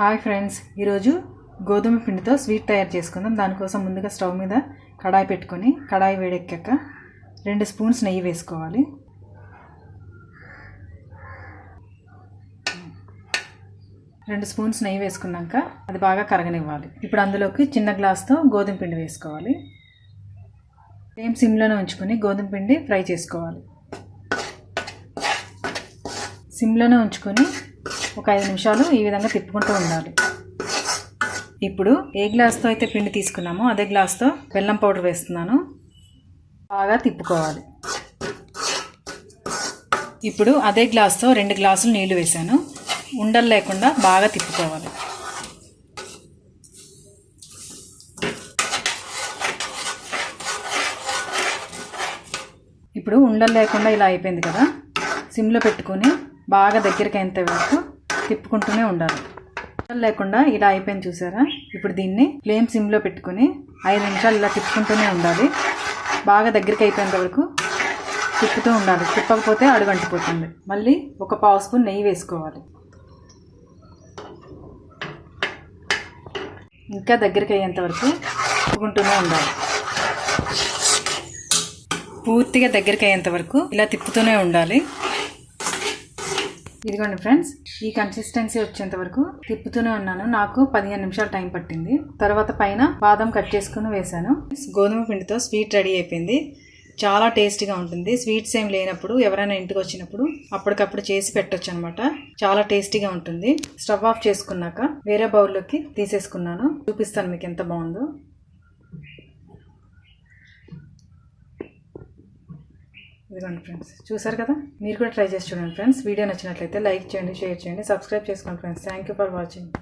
Hi friends ఈరోజు గోధుమ పిండితో స్వీట్ తయారు చేసుకుందాం. దానికోసం ముందుగా స్టవ్ మీద కడాయి పెట్టుకొని కడాయి వేడెక్కాక రెండు స్పూన్స్ నెయ్యి వేసుకోవాలి. రెండు స్పూన్స్ నెయ్యి వేసుకున్నాక అది బాగా కరగనివ్వాలి. ఇప్పుడు అందులోకి చిన్న గ్లాస్తో గోధుమ పిండి వేసుకోవాలి. సేమ్ సిమ్లోనే ఉంచుకొని గోధుమ పిండి ఫ్రై చేసుకోవాలి. సిమ్లోనే ఉంచుకొని ఒక ఐదు నిమిషాలు ఈ విధంగా తిప్పుకుంటూ ఉండాలి. ఇప్పుడు ఏ గ్లాస్తో అయితే పిండి తీసుకున్నామో అదే గ్లాస్తో బెల్లం పౌడర్ వేస్తున్నాను. బాగా తిప్పుకోవాలి. ఇప్పుడు అదే గ్లాస్తో రెండు గ్లాసులు నీళ్ళు వేసాను ఉండలు లేకుండా బాగా తిప్పుకోవాలి. ఇప్పుడు ఉండలు లేకుండా ఇలా అయిపోయింది కదా. సిమ్లో పెట్టుకొని బాగా దగ్గరికి అయినంత వరకు తిప్పుకుంటూనే ఉండాలి. లేకుండా ఇలా అయిపోయింది చూసారా? ఇప్పుడు దీన్ని ఫ్లేమ్ సిమ్లో పెట్టుకొని ఐదు నిమిషాలు ఇలా తిప్పుకుంటూనే ఉండాలి. బాగా దగ్గరికి అయిపోయేంత వరకు తిప్పుతూ ఉండాలి. తిప్పకపోతే అడుగంటిపోతుంది మళ్ళీ ఒక పావు స్పూన్ నెయ్యి వేసుకోవాలి. ఇంకా దగ్గరికి అయ్యేంత వరకు తిప్పుకుంటూనే ఉండాలి. పూర్తిగా దగ్గరికి అయ్యేంత వరకు ఇలా తిప్పుతూనే ఉండాలి. ఇదిగోండి ఫ్రెండ్స్ ఈ కన్సిస్టెన్సీ వచ్చేంత వరకు తిప్పుతూనే ఉన్నాను. నాకు పదిహేను నిమిషాలు టైం పట్టింది. తర్వాత పైన బాదం కట్ చేసుకుని వేశాను. గోధుమ పిండితో స్వీట్ రెడీ అయిపోయింది. చాలా టేస్టీగా ఉంటుంది. స్వీట్స్ ఏం లేనప్పుడు ఎవరైనా ఇంటికి వచ్చినప్పుడు అప్పటికప్పుడు చేసి పెట్టొచ్చు అనమాట చాలా టేస్టీగా ఉంటుంది. స్టవ్ ఆఫ్ చేసుకున్నాక వేరే బౌల్లోకి తీసేసుకున్నాను. చూపిస్తాను మీకు ఎంత బాగుందో. ఇదిగోండి ఫ్రెండ్స్ చూసారు కదా? మీరు కూడా ట్రై చేసి చూడండి ఫ్రెండ్స్. వీడియో నచ్చినట్లయితే లైక్ చేయండి షేర్ చేయండి సబ్స్క్రైబ్ చేసుకోండి friends. Thank you for watching